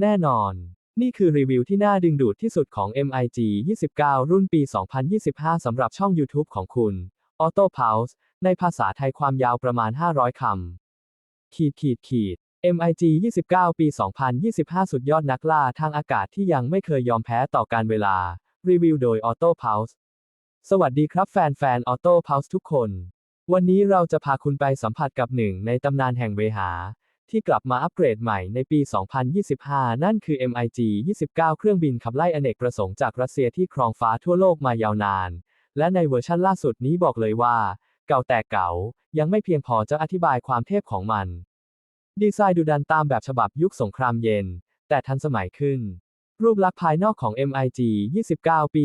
แน่นอน นี่คือรีวิวที่น่าดึงดูดที่สุดของ MIG 29 รุ่นปี 2025 สำหรับช่อง YouTube ของคุณ Auto Pulse ในภาษาไทยความยาวประมาณ 500 คำ ขีดขีดขีด MIG 29 ปี 2025 สุดยอดนักล่าทางอากาศที่ยังไม่เคยยอมแพ้ต่อการเวลา รีวิวโดย Auto Pulse สวัสดีครับแฟนๆ Auto Pulse ทุกคน วันนี้เราจะพาคุณไปสัมผัสกับหนึ่งในตำนานแห่งเวหา ที่กลับมาอัปเกรดใหม่ในปี 2025 นั่นคือ MiG 29 เครื่องบินขับไล่อเนกประสงค์จากรัสเซียที่ครองฟ้าทั่วโลกมายาวนาน และในเวอร์ชั่นล่าสุดนี้บอกเลยว่า เก่าแต่เก่า ยังไม่เพียงพอจะอธิบายความเทพของมัน ดีไซน์ดุดันตามแบบฉบับยุคสงครามเย็น แต่ทันสมัยขึ้น รูปลักษณ์ภายนอกของ MiG 29 ปี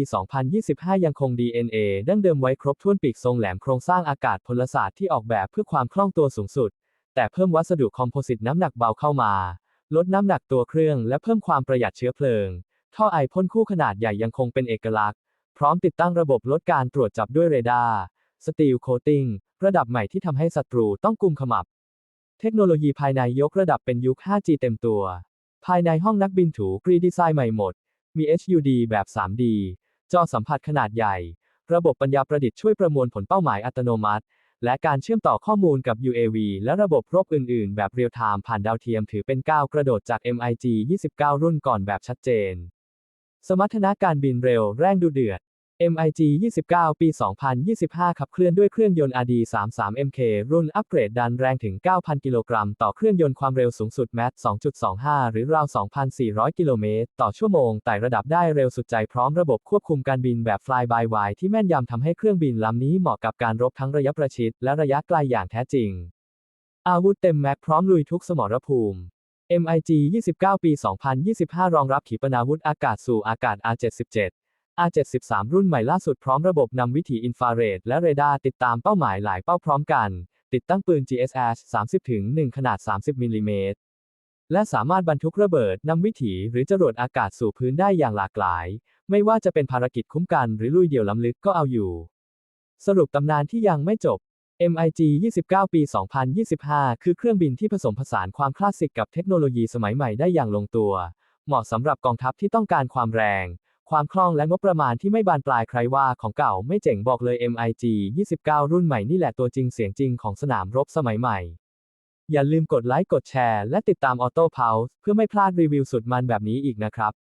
2025 ยังคง DNA ดั้งเดิมไว้ครบถ้วนปีกทรงแหลมโครงสร้างอากาศพลศาสตร์ที่ออกแบบเพื่อความคล่องตัวสูงสุด แต่เพิ่มวัสดุคอมโพสิตน้ำหนักเบาเข้ามา ลดน้ำหนักตัวเครื่องและเพิ่มความประหยัดเชื้อเพลิง ท่อไอพ่นคู่ขนาดใหญ่ยังคงเป็นเอกลักษณ์ พร้อมติดตั้งระบบลดการตรวจจับด้วยเรดาร์สตีลโคตติ้งระดับใหม่ที่ทำให้ศัตรูต้องกุมขมับ เทคโนโลยีภายในยกระดับเป็นยุค 5G เต็มตัว ภายในห้องนักบินถูกรีดีไซน์ใหม่หมด มี HUD แบบ 3D จอสัมผัสขนาดใหญ่ ระบบปัญญาประดิษฐ์ช่วยประมวลผลเป้าหมายอัตโนมัติ และการเชื่อมต่อข้อมูลกับ UAV และระบบรบอื่น ๆ แบบเรียลไทม์ผ่านดาวเทียมถือเป็นก้าวกระโดดจาก MiG 29 รุ่นก่อนแบบชัดเจน สมรรถนะการบินเร็วแรงดูเดือด MiG 29 ปี 2025 ขับเคลื่อนด้วยเครื่องยนต์ RD 33 MK รุ่นอัปเกรดดันแรงถึง 9,000 กิโลกรัม ต่อเครื่องยนต์ความเร็วสูงสุดแมท2.25 หรือราว 2,400 กิโลเมตร ต่อชั่วโมง ไต่ระดับได้เร็วสุดใจพร้อมระบบควบคุมการบินแบบ Fly by Wire ที่แม่นยำทำให้เครื่องบินลำนี้เหมาะกับการรบทั้งระยะประชิด และระยะไกลอย่างแท้จริง อาวุธเต็มแม็กพร้อมลุยทุกสมรภูมิ MiG 29 ปี 2025 รองรับขีปนาวุธอากาศสู่อากาศ R77 R73 รุ่นใหม่ล่าสุดพร้อมระบบนำวิถีอินฟราเรดและเรดาร์ติดตามเป้าหมายหลายเป้าพร้อมกัน ติดตั้งปืน GSH 30-1ขนาด 30มิลลิเมตรและสามารถบรรทุกระเบิดนำวิถีหรือจรวดอากาศสู่พื้นได้อย่างหลากหลาย ไม่ว่าจะเป็นภารกิจคุ้มกันหรือลุยเดี่ยวล้ำลึกก็เอาอยู่ สรุปตำนานที่ยังไม่จบ MiG 29 ปี 2025 คือเครื่องบินที่ผสมผสานความคลาสสิกกับเทคโนโลยีสมัยใหม่ได้อย่างลงตัว เหมาะสำหรับกองทัพที่ต้องการความแรง ความคล่องและงบประมาณที่ไม่บานปลายใครว่าของเก่าไม่เจ๋งบอกเลย MiG 29 รุ่นใหม่นี่แหละตัวจริงเสียงจริงของสนามรบสมัยใหม่ อย่าลืมกดไลค์กดแชร์และติดตาม Auto Pulse เพื่อไม่พลาดรีวิวสุดมันแบบนี้อีกนะครับ